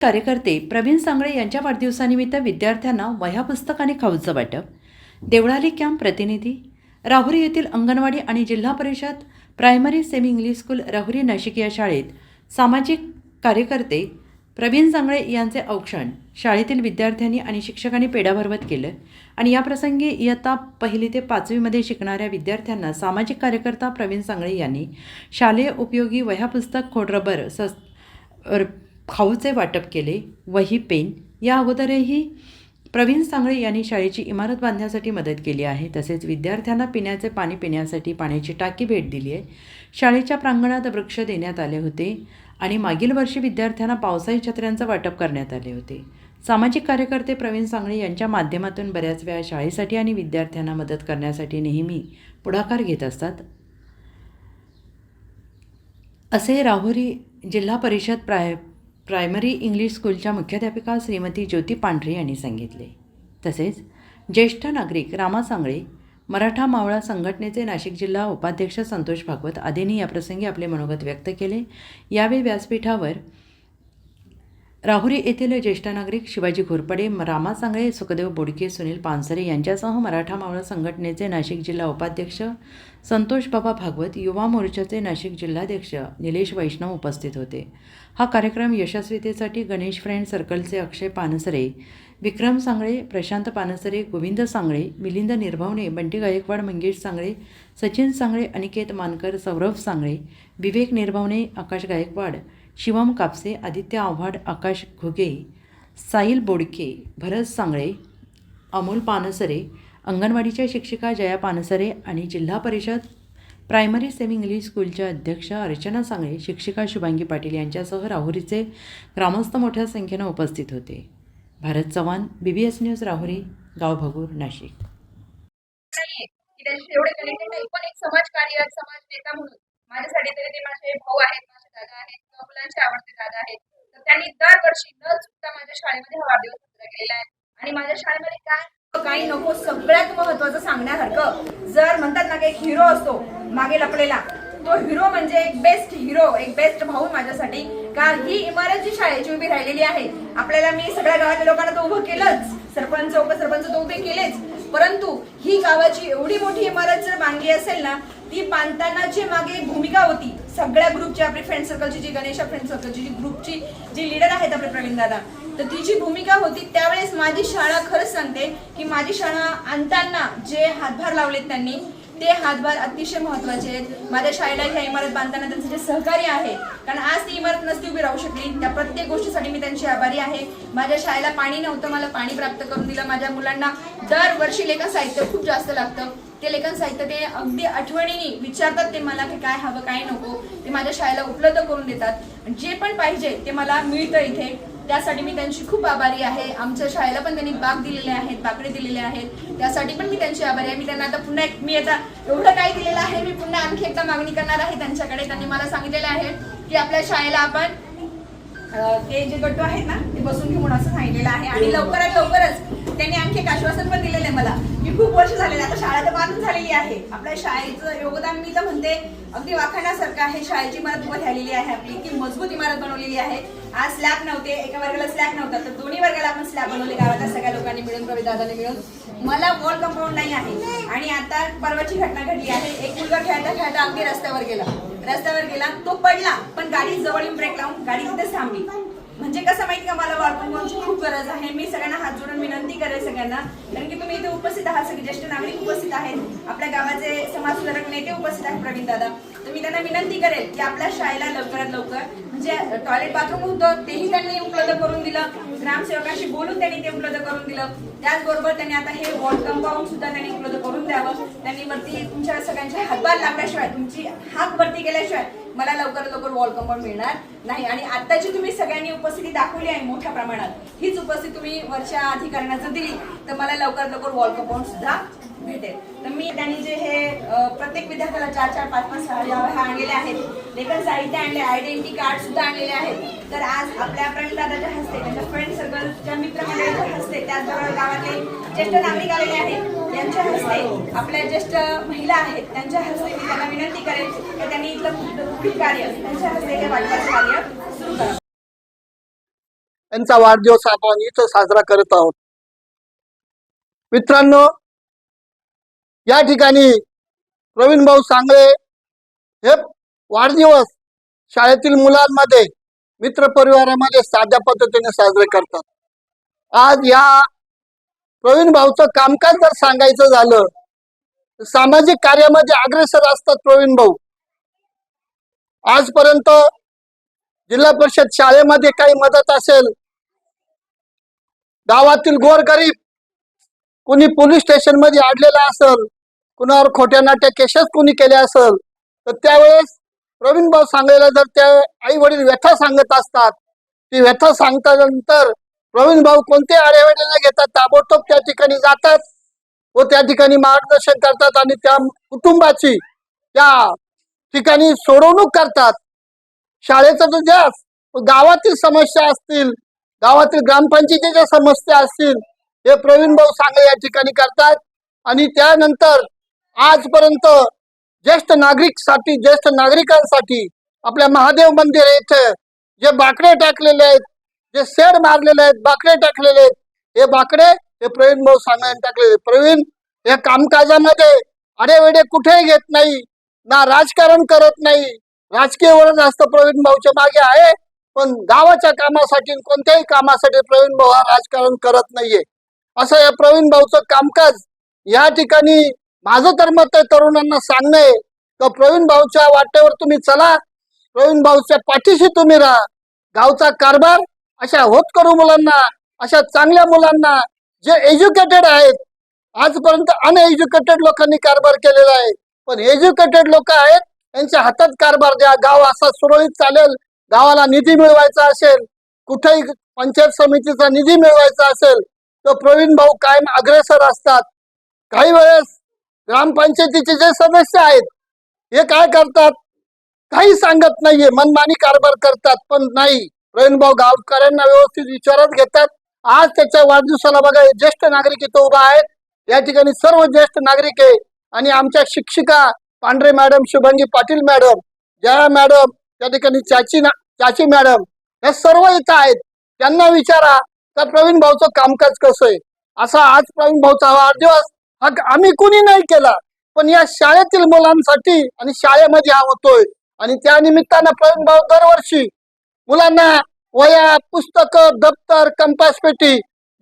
कार्यकर्ते प्रवीण सांगळे यांच्या वाढदिवसानिमित्त विद्यार्थ्यांना वह्या पुस्तक आणि खाऊचं वाटप देवळाली कॅम्प प्रतिनिधी राहुरी येथील अंगणवाडी आणि Zilla Parishad primary semi English school Rahuri Nashik या शाळेत सामाजिक कार्यकर्ते प्रवीण सांगळे यांचे औक्षण शाळेतील विद्यार्थ्यांनी आणि शिक्षकांनी पेढा भरवत केलं आणि याप्रसंगी इयत्ता पहिली ते पाचवीमध्ये शिकणाऱ्या विद्यार्थ्यांना सामाजिक कार्यकर्ता प्रवीण सांगळे यांनी शालेय उपयोगी वह्या पुस्तक खोडरबर सस खाऊचे वाटप केले वही पेन या अगोदरही प्रवीण सांगळे यांनी शाळेची इमारत बांधण्यासाठी मदत केली आहे. तसेच विद्यार्थ्यांना पिण्याचे पाणी पिण्यासाठी पाण्याची टाकी भेट दिली आहे. शाळेच्या प्रांगणात वृक्ष देण्यात आले होते आणि मागील वर्षी विद्यार्थ्यांना पावसाळी छत्र्यांचं वाटप करण्यात आले होते. सामाजिक कार्यकर्ते प्रवीण सांगळे यांच्या माध्यमातून बऱ्याच वेळा शाळेसाठी आणि विद्यार्थ्यांना मदत करण्यासाठी नेहमी पुढाकार घेत असतात. असे राहुरी जिल्हा परिषद प्राय प्रायमरी इंग्लिश स्कूलच्या मुख्याध्यापिका श्रीमती ज्योती पांढरे यांनी सांगितले. तसेच ज्येष्ठ नागरिक रामा सांगळे मराठा मावळा संघटनेचे नाशिक जिल्हा उपाध्यक्ष संतोष भागवत आदींनी याप्रसंगी आपले मनोगत व्यक्त केले. यावेळी व्यासपीठावर राहुरी येथील ज्येष्ठ नागरिक शिवाजी घोरपडे रामा सांगळे सुखदेव बोडके सुनील पानसरे यांच्यासह मराठा मावळा संघटनेचे नाशिक जिल्हा उपाध्यक्ष संतोष बाबा भागवत युवा मोर्चाचे नाशिक जिल्हाध्यक्ष निलेश वैष्णव उपस्थित होते. हा कार्यक्रम यशस्वीतेसाठी गणेश फ्रेंड सर्कलचे अक्षय पानसरे विक्रम सांगळे प्रशांत पानसरे गोविंद सांगळे मिलिंद निर्भवणे बंटी गायकवाड मंगेश सांगळे सचिन सांगळे अनिकेत मानकर सौरभ सांगळे विवेक निर्भवणे आकाश गायकवाड शिवम कापसे आदित्य आव्हाड आकाश घुगे साहिल बोडके भरत सांगळे अमोल पानसरे अंगणवाडीच्या शिक्षिका जया पानसरे आणि Zilla Parishad primary semi English स्कूलच्या अध्यक्ष अर्चना सांगळे शिक्षिका शुभांगी पाटील यांच्यासह राहुरीचे ग्रामस्थ मोठ्या संख्येनं उपस्थित होते. Bharat Chavan B B S news Rahuri गाव भगूर नाशिक. एवढे कनेक्टेड नाही पण एक समाजकार्य समाज नेता म्हणून माझ्यासाठी तरी ते माझे भाऊ आहेत माझे दादा आहेत किंवा मुलांचे आवडते दादा आहेत. तर त्यांनी दरवर्षी न चुकता माझ्या शाळेमध्ये हा वाढदिवस साजरा केलेला आहे. आणि माझ्या शाळेमध्ये काय? काही नको सगळ्यात महत्वाचं सांगण्यासारखं जर म्हणतात ना की एक हिरो असतो मागे लपलेला तो हिरो म्हणजे एक बेस्ट हिरो एक बेस्ट भाऊ माझ्यासाठी. कारण ही इमारत जी शाळेची उभी राहिलेली आहे. आपल्याला मी सगळ्या गावातल्या लोकांना तर उभं केलंच. सरपंच उपसरपंच तर उभे केलेच. परंतु ही गावाची एवढी मोठी इमारत जर मांगी असेल ना ती बांधताना जी मागे भूमिका होती. सगळ्या ग्रुपची आपली फ्रेंड सर्कलची जी गणेशा फ्रेंड सर्कलची जी ग्रुपची जी लीडर आहेत आपले प्रवीण दादा तर ती जी भूमिका होती त्यावेळेस माझी शाळा खरंच सांगते की माझी शाळा आणताना जे हातभार लावलेत त्यांनी ते हातभार अतिशय महत्त्वाचे आहेत. माझ्या शाळेला ह्या इमारत बांधताना त्यांचं जे सहकार्य आहे कारण आज ती इमारत नसती उभी राहू शकली त्या प्रत्येक गोष्टीसाठी मी त्यांची आभारी आहे. माझ्या शाळेला पाणी नव्हतं मला पाणी प्राप्त करून दिलं. माझ्या मुलांना दरवर्षी लेखन साहित्य खूप जास्त लागतं. ते लेखन साहित्य ते अगदी आठवणीने विचारतात ते मला की काय हवं काय नको. ते माझ्या शाळेला उपलब्ध करून देतात. जे पण पाहिजे ते मला मिळतं इथे. त्यासाठी मी त्यांची खूप आभारी आहे. आमच्या शाळेला पण त्यांनी बाग दिलेले आहेत बाकडे दिलेले आहेत. त्यासाठी पण मी त्यांची आभारी आहे. मी त्यांना आता पुन्हा एक मी आता एवढं काही दिलेलं आहे मी पुन्हा आणखी एकदा मागणी करणार आहे त्यांच्याकडे. त्यांनी मला सांगितलेलं आहे की आपल्या शाळेला आपण ते जे गट्टू आहेत ना ते बसून घेऊन असं सांगितलेलं आहे. आणि लवकरात लवकरच त्यांनी आणखी एक आश्वासन पण दिलेलं आहे मला की खूप वर्ष झालेले आता शाळा तर बांधून झालेली आहे. आपल्या शाळेचं योगदान मी तर म्हणते अगदी वाखाण्यासारखं आहे. शाळेची इमारत उभं राहिलेली आहे. आपली की मजबूत इमारत बनवलेली आहे. आज स्लॅब नव्हते एका वर्गाला स्लॅब नव्हता. तर दोन्ही वर्गाला आपण स्लॅब बनवले गावातल्या सगळ्या लोकांनी मिळून रवी दादाने मिळून. मला वॉल कंपाऊंड नाही आहे. आणि आता परवाची घटना घडली आहे. एक मुलगा खेळता खेळता अगदी रस्त्यावर गेला. रस्त्यावर गेला तो पडला पण गाडी जवळ येऊन ब्रेक लावून गाडी तिथेच थांबली. म्हणजे कसं माहिती का मला वॉलकंपाऊंडची खूप गरज आहे. मी सगळ्यांना हात जोडून विनंती करेल सगळ्यांना. कारण की तुम्ही इथे उपस्थित आहात सगळे ज्येष्ठ नागरिक उपस्थित आहेत. आपल्या गावाचे समाज सुधारक नेते उपस्थित आहेत प्रवीण दादा. तर मी त्यांना विनंती करेल की आपल्या शाळेला लवकरात लवकर म्हणजे टॉयलेट बाथरूम होतं तेही त्यांनी उपलब्ध करून दिलं. ग्रामसेवकांशी बोलून त्यांनी ते उपलब्ध करून दिलं. त्याचबरोबर त्यांनी आता हे वॉर्ड कंपाऊंड सुद्धा त्यांनी उपलब्ध करून द्यावं. त्यांनी वरती तुमच्या सगळ्यांच्या हातभार लागल्याशिवाय तुमची हात वरती गेल्याशिवाय मला लवकरात लवकर वॉल कंपाऊंड मिळणार नाही. आणि आताची तुम्ही सगळ्यांनी उपस्थिती दाखवली आहे मोठ्या प्रमाणात. हीच उपस्थिती तुम्ही वरच्या अधिकाऱ्यांना जर दिली तर मला लवकरात लवकर वॉल कंपाऊंड सुद्धा भेटेल. तर मी त्यांनी जे हे प्रत्येक विद्यार्थ्याला चार चार पाच पाच सहा ह्या आणलेले आहेत लेखन साहित्य आणले आयडेंटिटी कार्ड सुद्धा आणलेले आहेत. तर आज आपल्या प्रणिताच्या हस्ते त्यांच्या फ्रेंड सर्कलच्या मित्रमंडळाच्या हस्ते त्याचबरोबर गावातले ज्येष्ठ नागरिक आलेले आहेत यांच्या हस्ते आपल्या ज्येष्ठ महिला आहेत त्यांच्या हस्ते मी त्यांना विनंती करेन की त्यांनी इथलं खूप कार्य त्यांच्या हस्ते हे वाटपाचं कार्य सुरू करा. त्यांचा वाढदिवस आपण इथं साजरा करत आहोत. मित्रांनो या ठिकाणी प्रवीण भाऊ सांगळे हे वाढदिवस शाळेतील मुलांमध्ये मित्र परिवारामध्ये साध्या पद्धतीने साजरे करतात. आज या प्रवीण भाऊचं कामकाज जर सांगायचं झालं तर सामाजिक कार्यामध्ये अग्रेसर असतात प्रवीण भाऊ. आजपर्यंत जिल्हा परिषद शाळेमध्ये काही मदत असेल गावातील गोरगरीब कुणी पोलीस स्टेशनमध्ये अडलेला असेल कुणावर खोट्या नाट्या केसेस कुणी केल्या असेल तर त्यावेळेस प्रवीण भाऊ सांगायला जर त्या आई वडील व्यथा सांगत असतात ती व्यथा सांगतानंतर प्रवीण भाऊ कोणत्या आडेवेडे घेतात ताबडतोब त्या ठिकाणी जातात व त्या ठिकाणी मार्गदर्शन करतात आणि त्या कुटुंबाची त्या ठिकाणी सोडवणूक करतात. शाळेचा तर जास्त गावातील समस्या असतील गावातील ग्रामपंचायतीच्या समस्या असतील हे प्रवीण भाऊ सांगे या ठिकाणी करतात आणि त्यानंतर आजपर्यंत ज्येष्ठ नागरिकसाठी ज्येष्ठ नागरिकांसाठी आपल्या महादेव मंदिर येथे जे बाकडे टाकलेले आहेत जे शेड मारलेले आहेत बाकडे टाकलेले आहेत हे बाकडे हे प्रवीण भाऊ सांगायला टाकलेले प्रवीण या कामकाजामध्ये अडेवेडे कुठेही घेत नाही ना राजकारण करत नाही. राजकीय वळण जास्त प्रवीण भाऊच्या मागे आहे पण गावाच्या कामासाठी कोणत्याही कामासाठी प्रवीण भाऊ हा राजकारण करत नाहीये. असं या प्रवीण भाऊचं कामकाज या ठिकाणी माझं तर मत आहे तरुणांना आहे. का प्रवीण भाऊच्या वाटेवर तुम्ही चला. प्रवीण भाऊच्या पाठीशी तुम्ही राहा. गावचा कारभार अशा होतकरू मुलांना अशा चांगल्या मुलांना जे एज्युकेटेड आहेत. आजपर्यंत अनएज्युकेटेड लोकांनी कारभार केलेला आहे. पण एज्युकेटेड लोक आहेत त्यांच्या हातात कारभार द्या. गाव असा सुरळीत चालेल. गावाला निधी मिळवायचा असेल कुठेही पंचायत समितीचा निधी मिळवायचा असेल तर प्रवीण भाऊ कायम अग्रेसर असतात. काही वेळेस ग्रामपंचायतीचे जे सदस्य आहेत हे काय करतात? काही सांगत नाहीये. मनमानी कारभार करतात पण नाही. प्रवीणभाऊ गावकऱ्यांना व्यवस्थित विचारात घेतात. आज त्याच्या वाढदिवसाला बघा ज्येष्ठ नागरिक इथं उभा आहेत. या ठिकाणी सर्व ज्येष्ठ नागरिक आहे. आणि आमच्या शिक्षिका Pandhare madam Shubhangi Patil madam Jaya madam त्या ठिकाणी चाची ना- चाची मॅडम या सर्व इथं आहेत. त्यांना विचारा तर प्रवीण भाऊचं कामकाज कसं आहे? असा आज प्रवीण भाऊचा वाढदिवस हा आम्ही कुणी नाही केला. पण या शाळेतील मुलांसाठी आणि शाळेमध्ये हा होतोय आणि त्या निमित्तानं प्रवीण भाऊ दरवर्षी मुलांना वया पुस्तकं दप्तर कंपास पेटी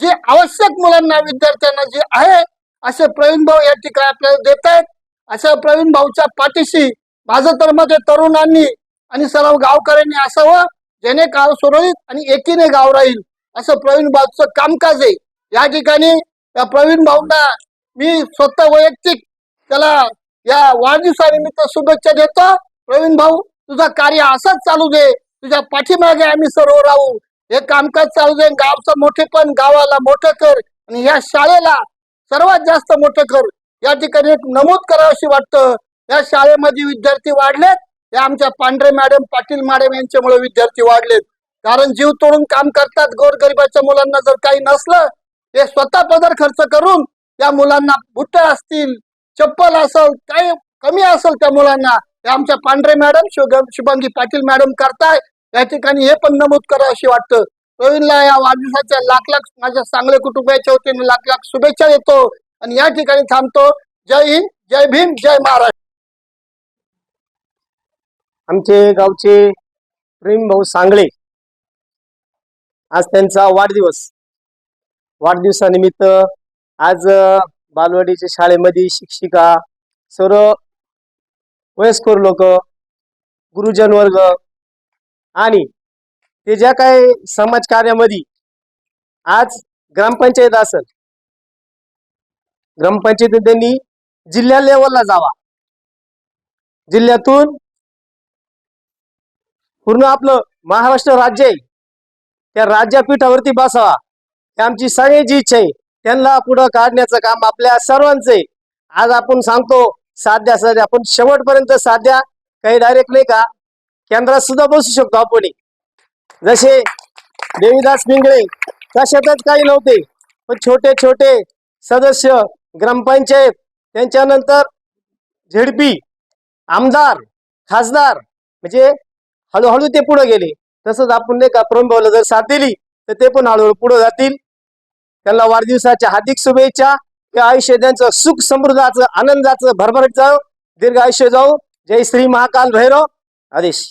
जे आवश्यक मुलांना विद्यार्थ्यांना जे आहे असे प्रवीण भाऊ या ठिकाणी आपल्याला देत आहेत अशा प्रवीण भाऊच्या पाठीशी माझं तर मत तरुणांनी आणि सर्व गावकऱ्यांनी असावं जेणे गाव सुरळीत आणि एकीने गाव राहील. असं प्रवीण भाऊचं कामकाज आहे. या ठिकाणी या प्रवीण भाऊंना मी स्वतः वैयक्तिक त्याला या वाढदिवसानिमित्त शुभेच्छा देतो. प्रवीण भाऊ तुझा कार्य असाच चालू दे. तुझ्या पाठीमागे आम्ही सर्व राहू. हे कामकाज चालू दे. गावचं मोठेपण गावाला मोठं कर. आणि या शाळेला सर्वात जास्त मोठं कर. या ठिकाणी एक नमूद करावशी वाटतं. या शाळेमध्ये विद्यार्थी वाढलेत. हे आमच्या पांढरे मॅडम पाटील मॅडम यांच्यामुळे विद्यार्थी वाढलेत. कारण जीव तोडून काम करतात. गोरगरिबाच्या मुलांना जर काही नसलं ते स्वतः पदर खर्च करून त्या मुलांना बुट असतील चप्पल असेल काही कमी असेल त्या मुलांना. हे आमच्या पांढरे मॅडम शुभांगी पाटील मॅडम करताय. या ठिकाणी हे पण नमूद करा अशी वाटतं. प्रवीणला या वाढदिवसाच्या लाख लाख माझ्या चांगल्या कुटुंबाच्या वतीने लाख लाख शुभेच्छा देतो. आणि या ठिकाणी थांबतो. जय हिंद जय भीम जय महाराष्ट्र. आमचे गावचे प्रेम भाऊ सांगळे. आज त्यांचा वाढदिवस. वाढदिवसानिमित्त आज बालवाडीच्या शाळेमध्ये शिक्षिका सर्व वयस्कर लोक गुरुजन वर्ग आणि ते ज्या काही समाज कार्यामध्ये आज ग्रामपंचायत असेल ग्रामपंचायत त्यांनी जिल्हा लेवलला जावा. जिल्ह्यातून पूर्ण आपलं महाराष्ट्र राज्य आहे. त्या राज्यापीठावरती बसावा. ही आमची सगळ्याची इच्छा आहे. त्यांना पुढं काढण्याचं काम आपल्या सर्वांचे आज आपण सांगतो साध्या साध्या. आपण शेवटपर्यंत साध्या काही डायरेक्ट नाही का? केंद्रात सुद्धा बसू शकतो आपण. जसे देवीदास पिंगळे तशातच काही नव्हते. पण छोटे छोटे सदस्य ग्रामपंचायत त्यांच्यानंतर झेडपी आमदार खासदार म्हणजे हळूहळू ते पुढे गेले. तसंच आपण नाही का प्रमुख जर साथ दिली तर ते पण हळूहळू पुढे जातील. त्यांना वाढदिवसाच्या हार्दिक शुभेच्छा. हे आयुष्य त्यांचं सुख समृद्धाचं आनंदाचं भरभरट जाऊ दीर्घ आयुष्य जाऊ जय श्री महाकाल भैरव. आदेश.